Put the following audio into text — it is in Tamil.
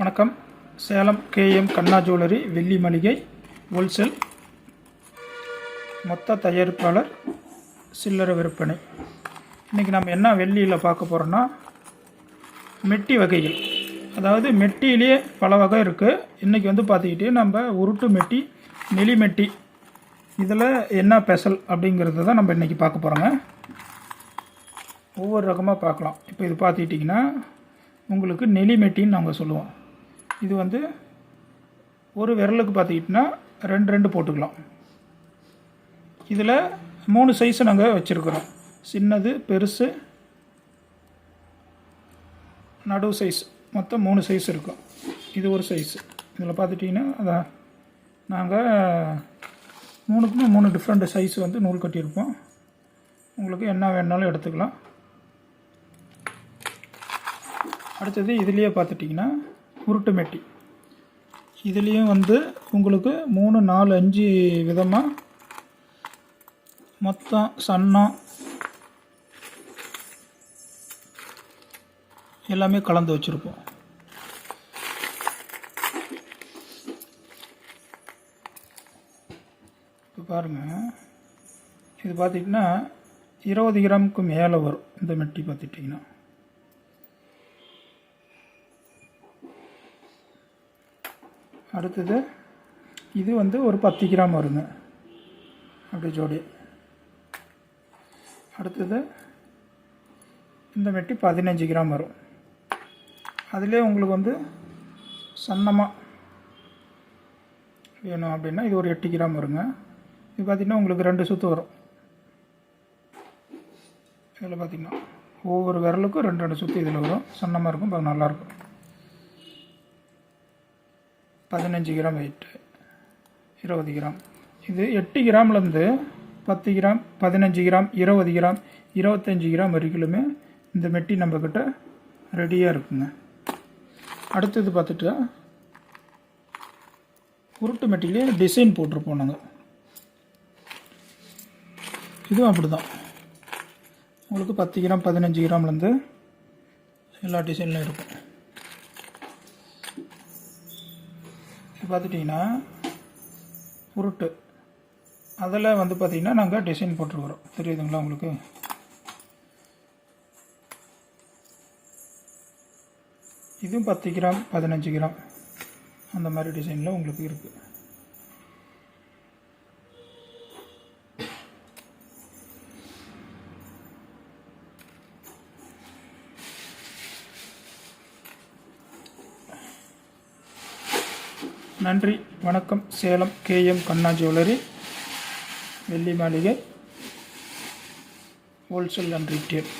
வணக்கம். சேலம் கேஎம் கண்ணா ஜுவல்லரி வெள்ளி மளிகை ஹோல்சேல். மொத்த தயாரிப்பாளர் சில்லறை விற்பனை. இன்றைக்கி நம்ம என்ன வெள்ளியில் பார்க்க போகிறோன்னா மெட்டி வகைகள். அதாவது மெட்டிலேயே பல வகை இருக்குது இன்றைக்கி வந்து பார்த்துக்கிட்டே நம்ம உருட்டு மெட்டி நெலி மெட்டி இதில் என்ன பெசல் அப்படிங்கிறத தான் நம்ம இன்றைக்கி பார்க்க போகிறோங்க ஒவ்வொரு ரகமாக பார்க்கலாம். இப்போ இது பார்த்துக்கிட்டிங்கன்னா உங்களுக்கு நெலி மெட்டின்னு நாங்கள் சொல்லுவோம். இது வந்து ஒரு விரலுக்கு பார்த்துக்கிட்டிங்கன்னா ரெண்டு ரெண்டு போட்டுக்கலாம். இதில் மூணு சைஸு நாங்கள் வச்சுருக்குறோம். சின்னது பெருசு நடு சைஸ் மொத்தம் மூணு சைஸ் இருக்கும். இது ஒரு சைஸு இதில் பார்த்துட்டிங்கன்னா அதான் நாங்கள் மூணுக்குமே மூணு டிஃப்ரெண்ட் சைஸ் வந்து நூல் கட்டியிருப்போம். உங்களுக்கு என்ன வேணாலும் எடுத்துக்கலாம். அடுத்தது இதுலேயே பார்த்துட்டிங்கன்னா உருட்டு மெட்டி. இதுலேயும் வந்து உங்களுக்கு மூணு நாலு அஞ்சு விதமாக மொத்தம் சன்னம் எல்லாமே கலந்து வச்சுருப்போம். இப்போ பாருங்கள் இது பார்த்திங்கன்னா இருபது கிராமுக்கு மேலே வரும் இந்த மெட்டி பார்த்துட்டிங்கன்னா அடுத்தது இது வந்து ஒரு பத்து கிராம் வருங்க. அப்படி ஜோடி. அடுத்தது இந்த மெட்டி பதினஞ்சு கிராம் வரும். அதிலே உங்களுக்கு வந்து சன்னமாக வேணும் அப்படின்னா இது ஒரு எட்டு கிராம் வருங்க. இது பார்த்திங்கன்னா உங்களுக்கு ரெண்டு சுற்று வரும். இதில் பார்த்திங்கன்னா ஒவ்வொரு விரலுக்கும் ரெண்டு ரெண்டு சுற்றி இதில் வரும். சன்னமாக இருக்கும் நல்லாயிருக்கும் பதினஞ்சு கிராம் வெயிட்டு இருபது கிராம். இது எட்டு கிராம்லேருந்து பத்து கிராம் பதினஞ்சு கிராம் இருபது கிராம் இருபத்தஞ்சி கிராம் வரைக்குமே இந்த மெட்டி நம்மக்கிட்ட ரெடியாக இருக்குங்க. அடுத்தது பார்த்துட்டு உருட்டு மெட்டிலே டிசைன் போட்டிருப்போம் நாங்கள் இதுவும் அப்படி தான் உங்களுக்கு பத்து கிராம் பதினஞ்சு கிராம்லேருந்து எல்லா டிசைன்லையும் இருக்கும். பார்த்துட்டிங்கன்னா உருட்டு. அதில் வந்து பார்த்திங்கன்னா நாங்கள் டிசைன் போட்டுருக்குறோம். தெரியுதுங்களா உங்களுக்கு? இதுவும் பத்து கிராம் பதினஞ்சு கிராம். அந்த மாதிரி டிசைனில் உங்களுக்கு இருக்குது நன்றி வணக்கம் சேலம் கேஎம் கண்ணா ஜுவல்லரி வெள்ளி மாளிகை ஹோல்சேல் அண்ட் ரீட்டெயில்